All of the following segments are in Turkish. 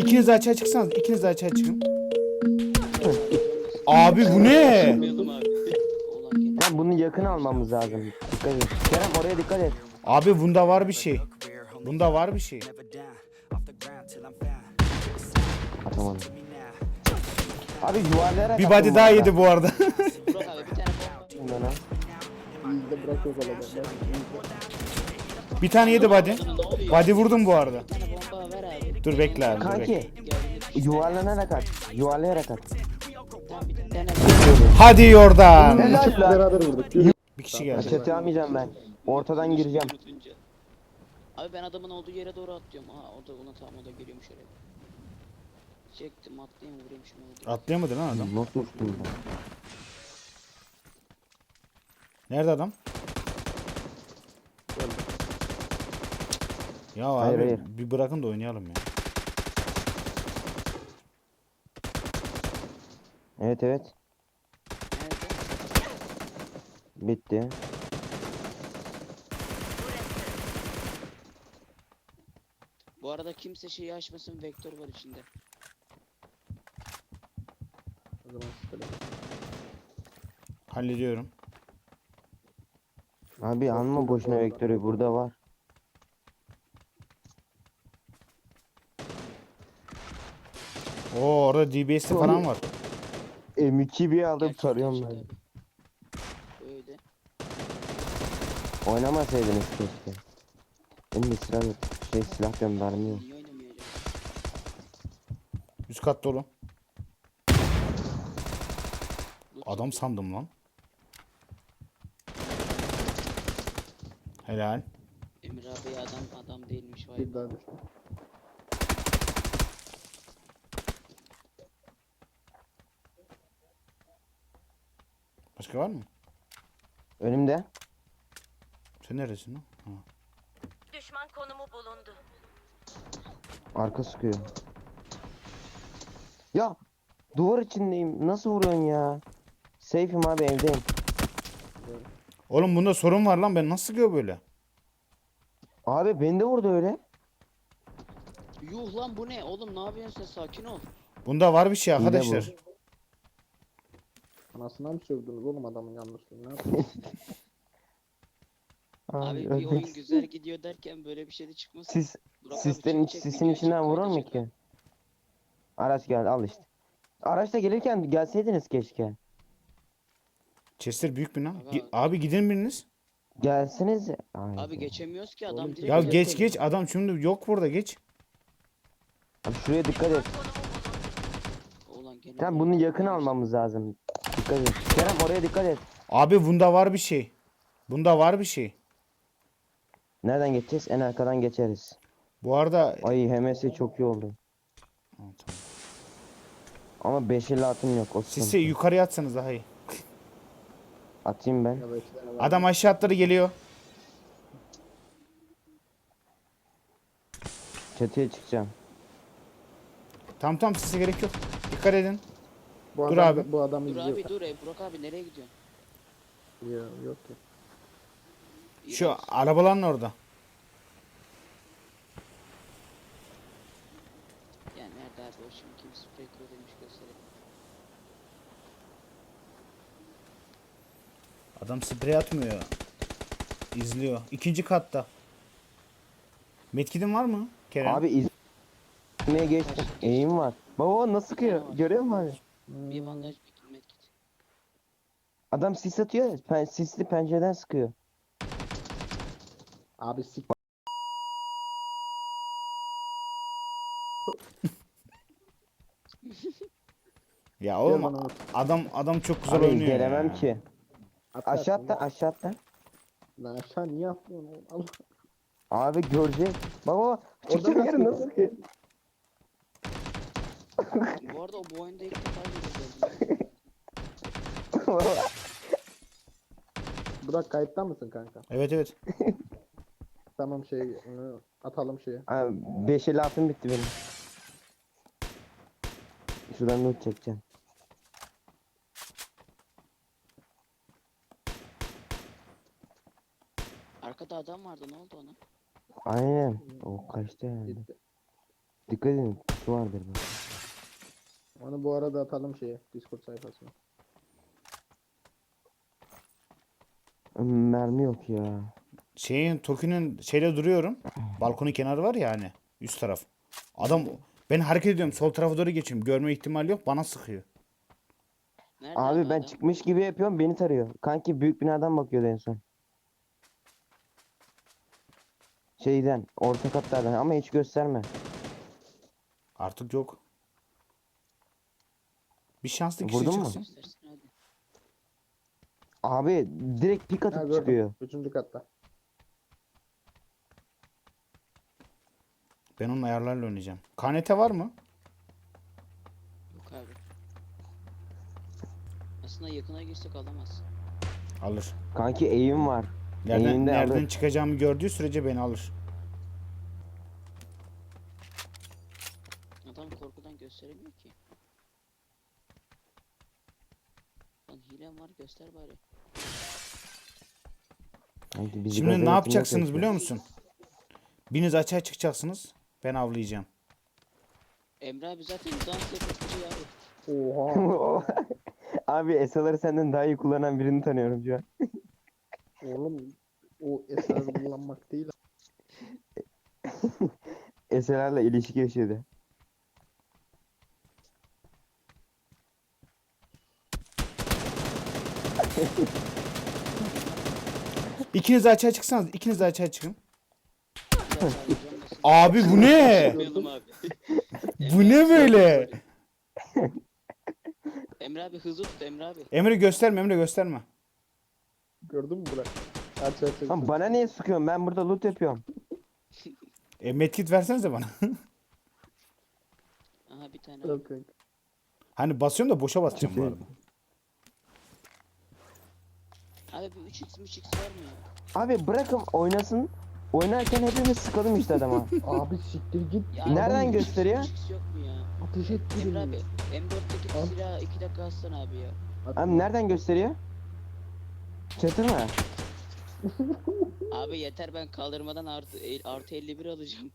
İkiniz de açığa çıksanız. İkiniz de açığa çıkın. Abi bu ne? Çıkmayalım abi. Lan bunu yakın almamız lazım. Dikkat et. Kerem oraya dikkat et. Abi bunda var bir şey. Bunda var bir şey. Atamadım. Abi yuvarlayarak Bir body daha yedi bu arada. Burak abi bir tane bomba. Bir tane yedi body. Body vurdum bu arada. Dur bekle abi. Dur bekle. Kanki yuvarlanarak at. Yuvarlayarak at. Hadi oradan. Helal lan. Beraber vurduk. Yürü. Bir kişi geldi. Çatı almayacağım ben. Ortadan gireceğim. Abi ben adamın olduğu yere doğru atlıyorum. Aa o da ona tamam o da geliyormuş oraya. Çektim atlayayım vurayım şunu. Atlayamadı lan adam. Nasıl uçtum ben? Nerede adam? Ya abi Hayır, hayır. bir bırakın da oynayalım ya. Evet evet. Bitti. Bu arada kimse şeyi açmasın vektör var içinde. O zaman şöyle. Hallediyorum. Abi alma boşuna vektörü burada var. Oo orada DBS'li falan var. M2 bir aldım Gerçek, tarıyorum gerçek ben. Öyle. Oynamasaydınız keşke. Benim de silah yok. Şey silah. Niye acaba? Üst kat dolu. Adam sandım lan. Helal. Emir abi adam adam değilmiş vay. Bir daha düştü. Başka var mı? Önümde. Sen neresin lan? Ha. Düşman konumu bulundu. Arka sıkıyor. Ya duvar içindeyim. Nasıl vuruyorsun ya? Safe'im abi evdeyim. Oğlum bunda sorun var lan ben nasıl sıkıyor böyle? Abi beni de vurdu öyle. Yuh lan bu ne? Oğlum ne yapıyorsun sen sakin ol. Bunda var bir şey Hile bu. Anasına mı sövdünüz oğlum adamın yanlışlığını? Ne yapıyorsun? Abi bir oyun güzel gidiyor derken böyle bir şey de çıkmasın. Sis, Burak abi sislerin, çek, çek, sisin video içinden çek, vurur mu ki? Araç geldi al işte. Araçta gelirken gelseydiniz keşke. Chester büyük bir lan. Aga. Gi- Abi gidin biriniz. Gelseniz. Ay Abi geçemiyoruz ki adam direkt Ya geç geç adam şimdi yok burada geç. Abi şuraya dikkat et. Ulan gene Tamam bunu yakın almamız lazım. Dikkat et. Kerem oraya dikkat et. Abi bunda var bir şey. Bunda var bir şey. Nereden geçeceğiz? En arkadan geçeriz. Bu arada Ay HMS çok iyi oldu. Tamam. Ama 5 50 atım yok. O Siz sıkıntı. yukarıya atsanız daha iyi. Atayım ben. Ya var. Adam aşağı atları geliyor. Çatıya çıkacağım. Tam tam size gerek yok. Dikkat edin. Bu Dur adam, abi. Bu adam Dur izliyor. abi dur e, Burak abi nereye gidiyorsun? Ya, yok ki. Şu İğrenç. arabaların orada. Ya nerede abi o şimdi kim sprey kuru demiş gösterelim. Adam sprey atmıyor. İzliyor. İkinci katta. Metkidin var mı Kerem? Abi iz... izlemeye geçtim. Eğim var. Baba nasıl sıkıyor? Görüyor musun abi? Bir bandaj bir medkit. Adam sis atıyor. Pen sisli pencereden sıkıyor. Abi sik. Ya oğlum adam adam çok güzel Abi oynuyor gelemem ya. ki. Atla Aşağı atla. atla aşağı atla. Lan aşağı niye atlıyorsun oğlum? Allah. Abi görecek. Baba çıkacak nasıl yere nasıl sıkıyor? Bu arada o bu oyunda ilk defa görüyorum. Burak kayıtta mısın kanka? Evet evet. Tamam şey ıı, atalım şeye. Abi 5 50 atım bitti benim. Şuradan not çekeceğim. Arkada adam vardı ne oldu ona? Aynen. O kaçtı herhalde. Gitti. Dikkat edin. Şurası vardır bu. Onu bu arada atalım şeye Discord sayfasına. Mermi yok ya. Şeyin Toki'nin şeyde duruyorum. Balkonun kenarı var ya hani. Üst taraf. Adam ben hareket ediyorum. Sol tarafa doğru geçiyorum. Görme ihtimali yok. Bana sıkıyor. Nerede Abi ben adam? çıkmış gibi yapıyorum beni tarıyor. Kanki büyük binadan bakıyordu en son. Şeyden orta katlardan ama hiç gösterme. Artık yok. Bir şanslı kişi Vurdun mu? çıksın. Abi direkt pik atıp gördüm. çıkıyor. Üçüncü katta. Ben onun ayarlarla oynayacağım. KNT var mı? Yok abi. Aslında yakına girsek alamaz. Alır. Kanki eğim var. Nereden, Eğimde nereden alır. çıkacağımı gördüğü sürece beni alır. Adam korkudan gösteremiyor ki. Hilem var göster bari. Bizi Şimdi ne yapacaksınız biliyor musun? Biriniz açığa çıkacaksınız. Ben avlayacağım. Emre abi zaten dans yapıp duruyor abi. Oha. Abi esaları senden daha iyi kullanan birini tanıyorum şu an. Oğlum o esrar kullanmak değil. Eserlerle ilişki yaşadı. İkiniz de açığa çıksanız. ikiniz de açığa çıkın. Abi bu ne? Yapmayalım abi. bu ne böyle? Emre abi hızlı tut Emre abi. Emre gösterme Emre gösterme. Gördün mü Burak? Aç aç aç. Lan bana niye sıkıyorsun? Ben burada loot yapıyorum. E, medkit versenize bana. Aha bir tane. Yok kanka. hani basıyorum da boşa basacağım bu arada. Abi bir 3x 3x var mı ya? Abi bırakın oynasın. Oynarken hepimiz sıkalım işte adama. Abi siktir git. ya Nereden abi, 3x, gösteriyor? 3x yok mu ya? Ateş et Emre abi birini. M4'teki Al. silahı 2 dakika alsana abi ya. Abi nereden gösteriyor? Çatı mı? Abi yeter ben kaldırmadan artı, el- artı 51 alacağım.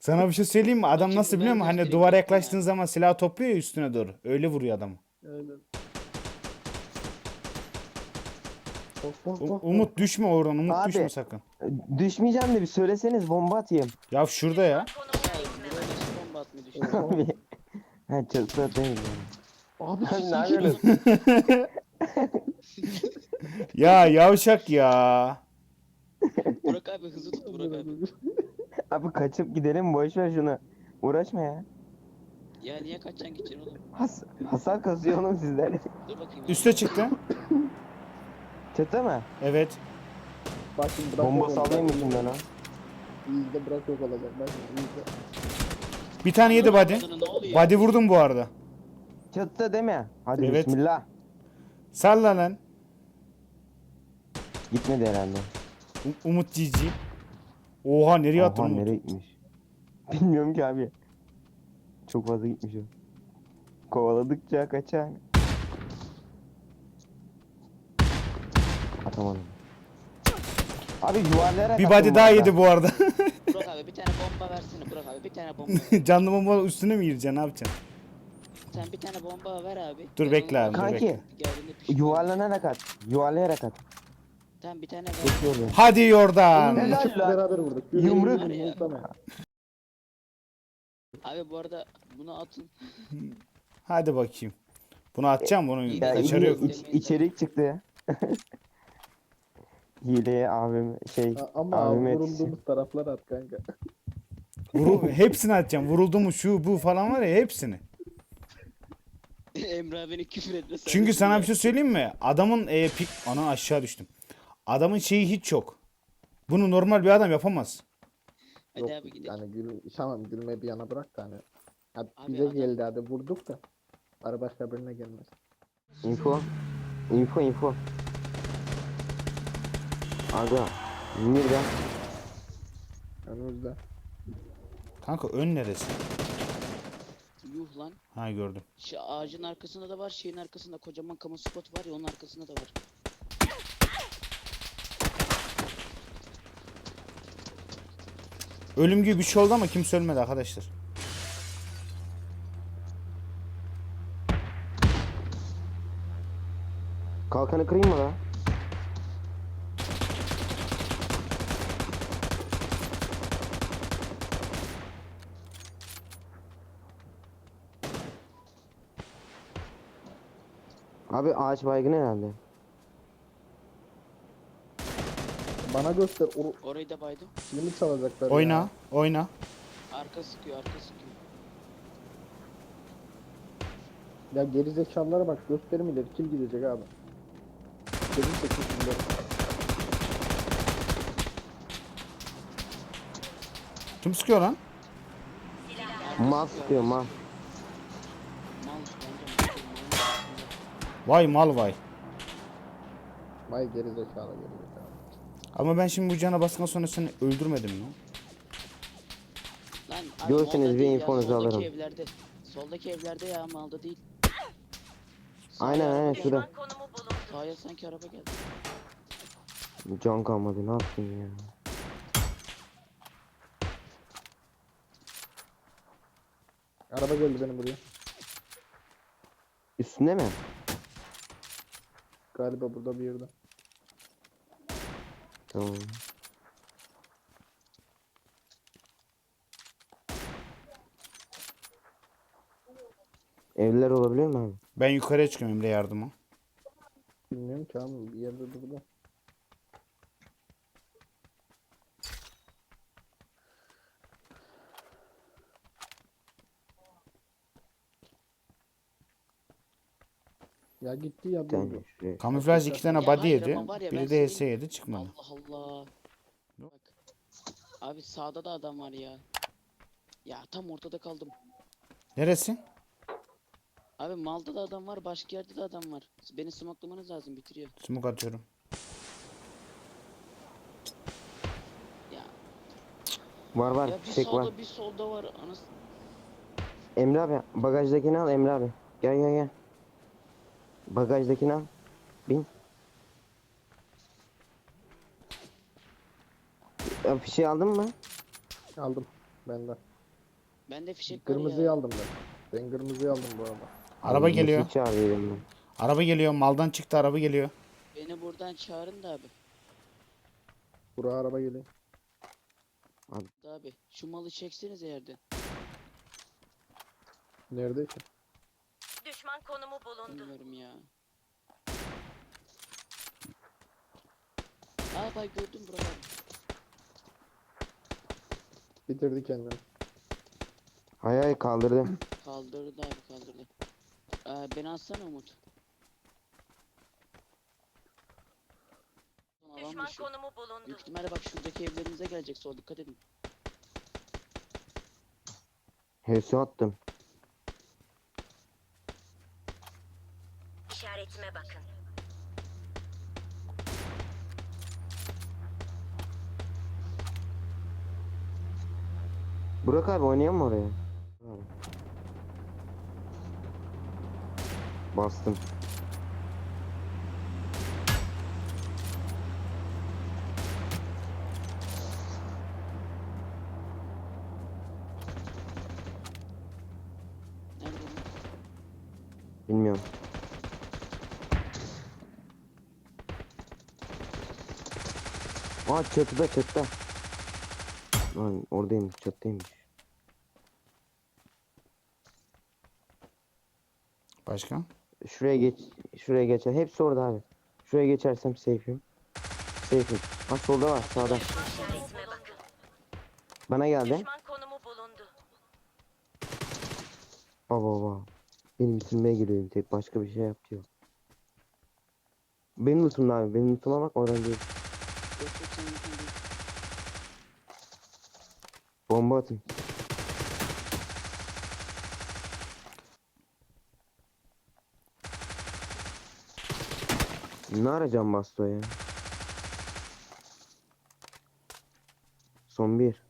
Sana bir şey söyleyeyim mi? Adam Bakayım, nasıl biliyor ben musun? Hani göstereyim duvara bakayım yaklaştığın ya. zaman silah topluyor ya üstüne doğru. Öyle vuruyor adamı. Aynen. Umut düşme oradan. Umut Abi. düşme sakın. Düşmeyeceğim de bir söyleseniz bomba atayım. Ya şurada ya. Bomba atmayı. Abi. Ha çatı atayım. Abi Abi ne siktir git. yapıyorsun? Ya yavşak ya. Burak abi hızlı tut Burak abi. Abi kaçıp gidelim boş ver şunu. Uğraşma ya. Ya niye kaçacaksın gideceksin oğlum? Has hasar kasıyor oğlum sizden. Dur bakayım. Üste çıktı. Çatı mı? Evet. Bak şimdi Burak Bomba yok sallayayım mı şimdi ona? İyi de Burak yok olacak. Bak şimdi iyi de. Bir tane yedi body. Body vurdum bu arada. Çatıda değil mi? Hadi Evet. bismillah. Salla lan. Gitmedi herhalde. U- Umut Cici. Oha nereye attın Umut? nereye gitmiş? Bilmiyorum ki abi. Çok fazla gitmiş o. Kovaladıkça kaçar. Atamadım. Abi yuvarlayarak Bir body daha yedi bu arada. Burak abi bir tane bomba versene Burak abi bir tane bomba ver. Canlı bomba üstüne mi gireceksin ne yapacaksın? Sen bir tane bomba ver abi. Dur bekle abi, dur Kanki, bekle. Geldiğinde pişman Yuvarlanarak at. Yuvarlayarak at. Tamam bir tane ver. İyi oluyor. Hadi oradan. Helal Çok lan. beraber vurduk. Yumruk. Abi bu arada bunu atın. Hadi bakayım. Bunu atacağım bunun İyi Ya kaçarı yok. iç, içerik çıktı ya. Hileye abim şey A- Ama abim vurulduğumuz taraflar at kanka. Vuru, hepsini atacağım. Vuruldu mu şu bu falan var ya hepsini. Emre abinin küfür etmesi. Çünkü sana bir şey söyleyeyim mi? Adamın e, pik... Ana aşağı düştüm. Adamın şeyi hiç yok. Bunu normal bir adam yapamaz. Hadi Yok abi gidelim. yani gül, tamam gülme bir yana bırak da hani. Hadi Abi bize adam- geldi hadi vurduk da. Ara başka birine gelmez. info. Info info. Aga. Nerede? Önümüzde. Kanka ön neresi? Yuh lan. Ha gördüm. Şu ağacın arkasında da var, şeyin arkasında kocaman kamu spot var ya onun arkasında da var. Ölüm gibi bir şey oldu ama kimse ölmedi arkadaşlar. Kalkanı kırayım mı la? Abi ağaç baygın herhalde. Bana göster. O Orayı da baydım. filmi çalacaklar ya. Oyna, oyna. Arka sıkıyor arka sıkıyor. Ya geri zekalılara bak göstermiyorlar. Kim gidecek abi? Geri çekmişler. Kim sıkıyor lan? Mal sıkıyor mal. Vay mal vay. Vay geri zekalı geri zekalı. Ama ben şimdi bu cana bastıktan sonra seni öldürmedim mi? Lan abi Görseniz malda bir değil ya, infonuzu soldaki alırım. evlerde. Soldaki evlerde ya malda değil. Aynen aynen şurada. Düşman konumu bulundu. Sağa sanki araba geldi. Can kalmadı ne yapayım ya. Araba geldi benim buraya. Üstünde mi? Galiba burada bir yerde. Tamam. Evliler olabiliyor mu abi? Ben yukarıya çıkıyorum Emre yardıma. Bilmiyorum ki abi bir yerde burada. Ya gitti ya durdu. Kamuflaj iki tane body hayır yedi. ama var ya ben Biri de HS senin- yedi çıkmadı. Allah Allah. Bak. Abi sağda da adam var ya. Ya tam ortada kaldım. Neresi? Abi malda da adam var, başka yerde de adam var. Beni smoklamanız lazım, bitiriyor. Smoke atıyorum. Ya, Var var ya bir fişek var. sağda bir solda var. Anas Emre abi bagajdakini al Emre abi. Gel gel gel. Bagajdakini al. Bin. Ya fişeği aldın mı? Aldım benden. ben de fişek var Kırmızıyı ya. aldım ben. Ben kırmızıyı aldım bu arada. Araba Abi, geliyor. Çağırıyorum ben. Araba geliyor. Maldan çıktı araba geliyor. Beni buradan çağırın da abi. Buraya araba geliyor. Da abi şu malı çeksenize yerden. Nerede ki? Düşman konumu bulundu. Bilmiyorum ya. Aa bak gördüm buraları. Bitirdi kendini. Hay hay kaldırdım. Kaldırdı abi kaldırdı. Aa, beni alsana Umut. Alan Düşman dışı. konumu bulundu. Büyük ihtimalle bak şuradaki evlerinize gelecek sol dikkat edin. Hepsi attım. Burak abi oynayalım mı oraya? Bastım. Bilmiyorum. Aa çatıda çatıda. Lan oradaymış çatıdaymış. Başka? Şuraya geç. Şuraya geçer. Hepsi orada abi. Şuraya geçersem safe'im. Safe'im. Ha solda var sağda. Bana geldi. Düşman konumu bulundu. Baba baba. Benim bitirmeye geliyorum tek başka bir şey yapıyor. Benim lootumda abi. Benim lootuma bak oradan değil. Bomba atın. Ne arayacağım Basto ya? Son bir.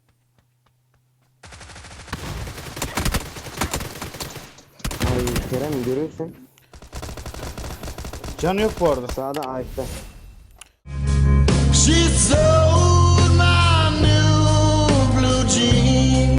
Ay Kerem görüyorsun. Canı yok bu arada. Sağda ağaçta. She's so